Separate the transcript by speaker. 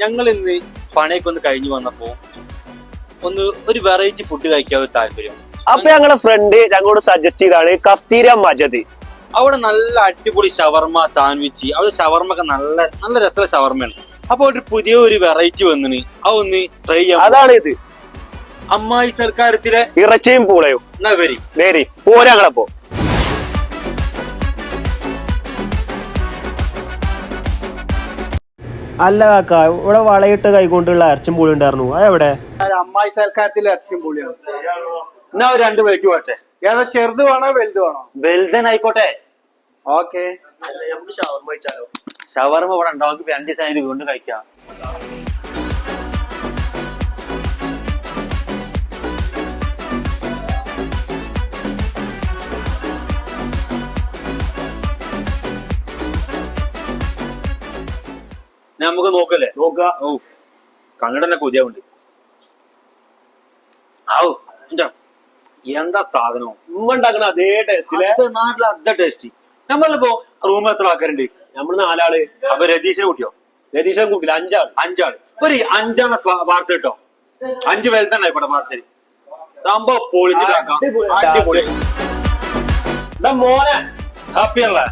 Speaker 1: ഞങ്ങൾ ഇന്ന് പണിയൊക്കെ ഒന്ന് കഴിഞ്ഞു വന്നപ്പോ ഒന്ന് ഒരു വെറൈറ്റി ഫുഡ് കഴിക്കാൻ ഒരു താല്പര്യം.
Speaker 2: അപ്പൊ ഞങ്ങളുടെ ഫ്രണ്ട് ഞങ്ങളോട് സജസ്റ്റ് ചെയ്താണ് കഫ്തീര മജദ്.
Speaker 1: അവിടെ നല്ല അടിപൊളി ഷവർമ സാൻഡ്വിച്ച് അവിടെ ഷവർമ ഒക്കെ നല്ല നല്ല രസമുള്ള ഷവർമയാണ്. അപ്പൊ ഒരു പുതിയ ഒരു വെറൈറ്റി വന്നിന് ഒന്ന് ട്രൈ ചെയ്യാം
Speaker 2: അതാണ് ഇത്.
Speaker 1: അമ്മായി സർക്കാരത്തിലെ
Speaker 2: ഇറച്ചിയും പൂളയും.
Speaker 1: എന്നാ വരി?
Speaker 2: നേരി പോരാ ഞങ്ങളപ്പോ അല്ല കാക്ക ഇവിടെ വളയിട്ട് കൈകൊണ്ടുള്ള ഇറച്ചും പൂളി ഉണ്ടായിരുന്നു. അതെവിടെ?
Speaker 3: അമ്മായി സൽക്കാരത്തിൽ ഇറച്ചും പുളിയാണ്.
Speaker 1: എന്നാ ഒരു രണ്ട് പ്ലേറ്റ് പോട്ടെ.
Speaker 3: ഏതാ ചെറുത് വേണോ വലുത് വേണോ?
Speaker 1: വെൽതൻ ആയിക്കോട്ടെ
Speaker 3: ഓക്കെ
Speaker 1: ഷവർമ ഇവിടെ ഉണ്ടാവും. രണ്ട് ദിവസം കൊണ്ട് കഴിക്കാം. നമുക്ക് നോക്കല്ലേ?
Speaker 2: നോക്ക.
Speaker 1: ഓ കണ്ണടന്നെ കൊതിയാവുണ്ട് ആവു എന്താ? സാധനം?
Speaker 2: ഉമ്മ ഉണ്ടാക്കണ അതേ ടേസ്റ്റിലെ
Speaker 1: നാട്ടിൽ നാട്ടിലെ അത ടേസ്റ്റ് നമ്മളിപ്പോ റൂം എത്ര ആൾക്കാരുണ്ട്?
Speaker 2: നമ്മൾ നാലാൾ.
Speaker 1: അപ്പൊ രതീശിനെ കൂട്ടിയോ?
Speaker 2: രതീശൻ കൂട്ടില്ല അഞ്ചാൾ.
Speaker 1: അഞ്ചാൾ. ഒരു അഞ്ചാണ് പാർസൽ കിട്ടോ അഞ്ച് വെൽത്തന്നെ ആയിക്കോട്ടെ പാർസൽ സംഭവം പൊളിച്ചിട്ടാക്കാം
Speaker 2: മോനെ
Speaker 1: ഹാപ്പി അല്ലേ?